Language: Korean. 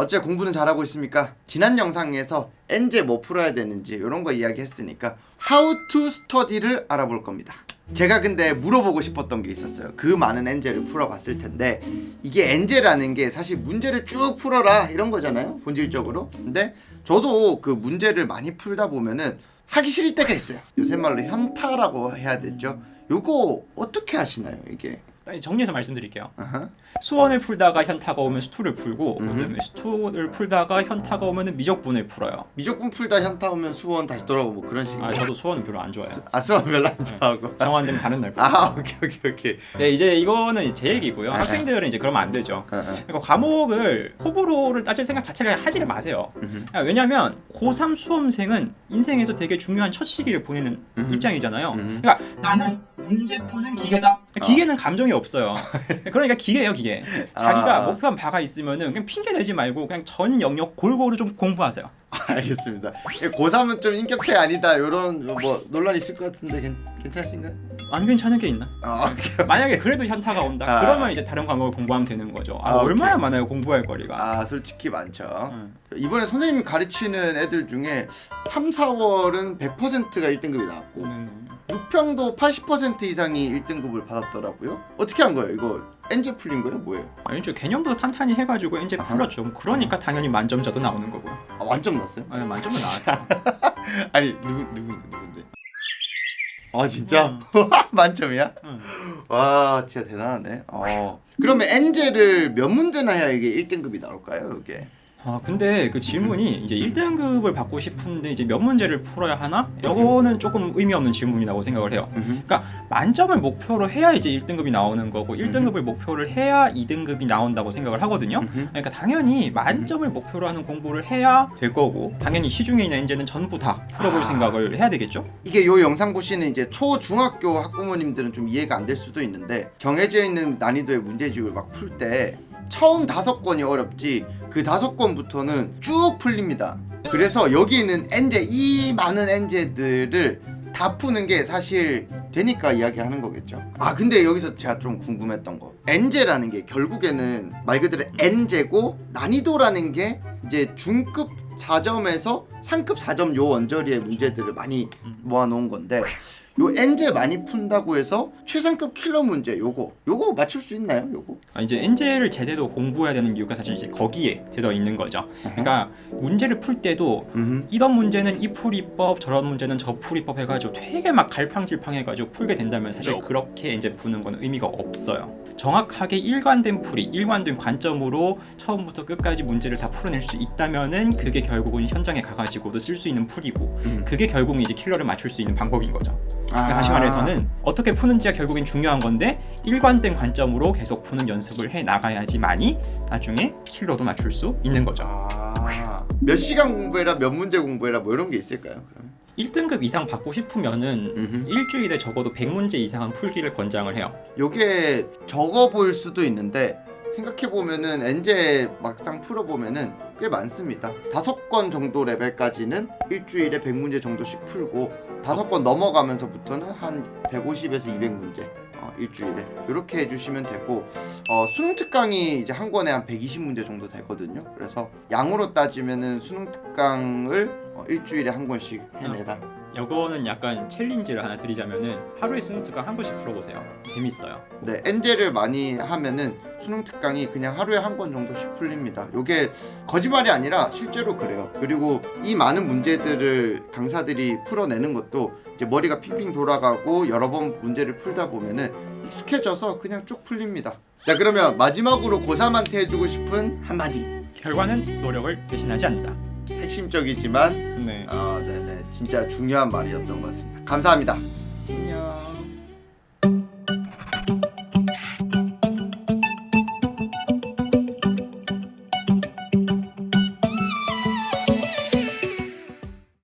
어째 공부는 잘하고 있습니까? 지난 영상에서 엔제 뭐 풀어야 되는지 이런 거 이야기했으니까 How to Study를 알아볼 겁니다. 제가 근데 물어보고 싶었던 게 있었어요. 그 많은 엔제를 풀어봤을 텐데 이게 엔제라는 게 사실 문제를 쭉 풀어라 이런 거잖아요. 본질적으로. 근데 저도 그 문제를 많이 풀다 보면은 하기 싫을 때가 있어요. 요새 말로 현타라고 해야 되죠. 요거 어떻게 하시나요 이게? 정리해서 말씀드릴게요. 아하. 수원을 풀다가 현타가 오면 수투를 풀고 음흠. 그다음에 수투를 풀다가 현타가 오면 미적분을 풀어요. 미적분 풀다 현타 오면 수원 다시 돌아오고 뭐 그런 식으로. 아 저도 수원은 별로 안 좋아해요. 아 수원 별로 안 좋아하고. 정한되면 다른 날 풀. 아 오케이 오케이 오케이. 네 이제 이거는 제 얘기고요. 아, 학생들은 이제 그러면 안 되죠. 어, 어. 그러니까 과목을 호불호를 따질 생각 자체를 하지를 마세요. 아, 왜냐하면 고3 수험생은 인생에서 되게 중요한 첫 시기를 보내는 음흠. 입장이잖아요. 음흠. 그러니까 나는 문제 푸는 기계다. 기계는 감정이 없어요. 그러니까 기계예요 기계. 자기가 아. 목표한 바가 있으면은 그냥 핑계 대지 말고 그냥 전 영역 골고루 좀 공부하세요. 알겠습니다. 고3은 좀 인격 차이 아니다. 이런 뭐 논란 있을 것 같은데 괜, 괜찮으신가요? 안 괜찮은 게 있나? 아 오케이. 만약에 그래도 현타가 온다. 아. 그러면 이제 다른 과목을 공부하면 되는 거죠. 아, 아, 오케이. 얼마나 많아요 공부할 거리가. 아 솔직히 많죠. 음. 이번에 선생님이 가르치는 애들 중에 3, 4월은 100%가 1등급이 나왔고 네, 네. 6평도 80% 이상이 1등급을 받았더라고요. 어떻게 한 거예요? 이거 엔제 풀린 거예요? 뭐예요? 아니 저 개념부터 탄탄히 해가지고 이제 아하. 풀었죠. 그러니까 당연히 만점자도 나오는 거고. 아, 완전 났어요? 아니 만점은 나왔죠. 아니 누구 누구 누군데? 아 진짜 음. 만점이야? 응. 와 진짜 대단하네. 어. 그러면 엔제를 몇 문제나 해야 이게 1등급이 나올까요? 이게? 아 근데 그 질문이 이제 1등급을 받고 싶은데 이제 몇 문제를 풀어야 하나? 이거는 조금 의미 없는 질문이라고 생각을 해요. 그러니까 만점을 목표로 해야 이제 1등급이 나오는 거고 1등급을 목표를 해야 2등급이 나온다고 생각을 하거든요. 그러니까 당연히 만점을 목표로 하는 공부를 해야 될 거고 당연히 시중에 있는 엔제는 전부 다 풀어볼 아. 생각을 해야 되겠죠? 이게 요 영상 보시는 이제 초 중학교 학부모님들은 좀 이해가 안 될 수도 있는데 정해져 있는 난이도의 문제집을 막 풀 때 처음 다섯 권이 어렵지 그 다섯 권부터는 쭉 풀립니다. 그래서 여기 있는 엔제 이 많은 엔제들을 다 푸는 게 사실 되니까 이야기하는 거겠죠. 아 근데 여기서 제가 좀 궁금했던 거 엔제라는 게 결국에는 말 그대로 엔제고 난이도라는 게 이제 중급 4점에서 상급 4점 요 언저리의 문제들을 많이 모아놓은 건데 요 엔제 많이 푼다고 해서 최상급 킬러 문제 요거 요거 맞출 수 있나요 요거? 아, 이제 엔제를 제대로 공부해야 되는 이유가 사실 이제 거기에 들어 있는 거죠. 그러니까 문제를 풀 때도 음. 이런 문제는 이 풀이법 저런 문제는 저 풀이법 해가지고 되게 막 갈팡질팡 해가지고 풀게 된다면 사실 그렇게 이제 푸는 건 의미가 없어요. 정확하게 일관된 풀이, 일관된 관점으로 처음부터 끝까지 문제를 다 풀어낼 수 있다면은 그게 결국은 현장에 가가지고도 쓸 수 있는 풀이고 음. 그게 결국은 이제 킬러를 맞출 수 있는 방법인 거죠. 아. 그러니까 다시 말해서는 어떻게 푸는지가 결국엔 중요한 건데 일관된 관점으로 계속 푸는 연습을 해 나가야지만이 나중에 킬러도 맞출 수 있는 거죠. 아. 몇 시간 공부해라 몇 문제 공부해라 뭐 이런 게 있을까요? 그러면? 1등급 이상 받고 싶으면은 음흠. 일주일에 적어도 100문제 이상은 풀기를 권장을 해요. 요게 적어 보일 수도 있는데 생각해 보면은 엔제 막상 풀어 보면은 꽤 많습니다. 다섯 건 정도 레벨까지는 일주일에 100문제 정도씩 풀고 다섯 건 넘어가면서부터는 한 150에서 200문제 어, 일주일에 이렇게 해주시면 되고 어, 수능 특강이 이제 한 권에 한 120문제 정도 되거든요. 그래서 양으로 따지면은 수능 특강을 어, 일주일에 한 권씩 해내라. 이거는 약간 챌린지를 하나 드리자면은 하루에 수능 특강 한 번씩 풀어보세요. 재밌어요. 네, 엔젤을 많이 하면은 수능 특강이 그냥 하루에 한 권 정도씩 풀립니다. 요게 거짓말이 아니라 실제로 그래요. 그리고 이 많은 문제들을 강사들이 풀어내는 것도 이제 머리가 핑핑 돌아가고 여러 번 문제를 풀다 보면은 익숙해져서 그냥 쭉 풀립니다. 자, 그러면 마지막으로 고3한테 해주고 싶은 한마디. 결과는 노력을 대신하지 않는다. 핵심적이지만 네. 아, 네네. 진짜 중요한 말이었던 것 같습니다. 감사합니다. 안녕.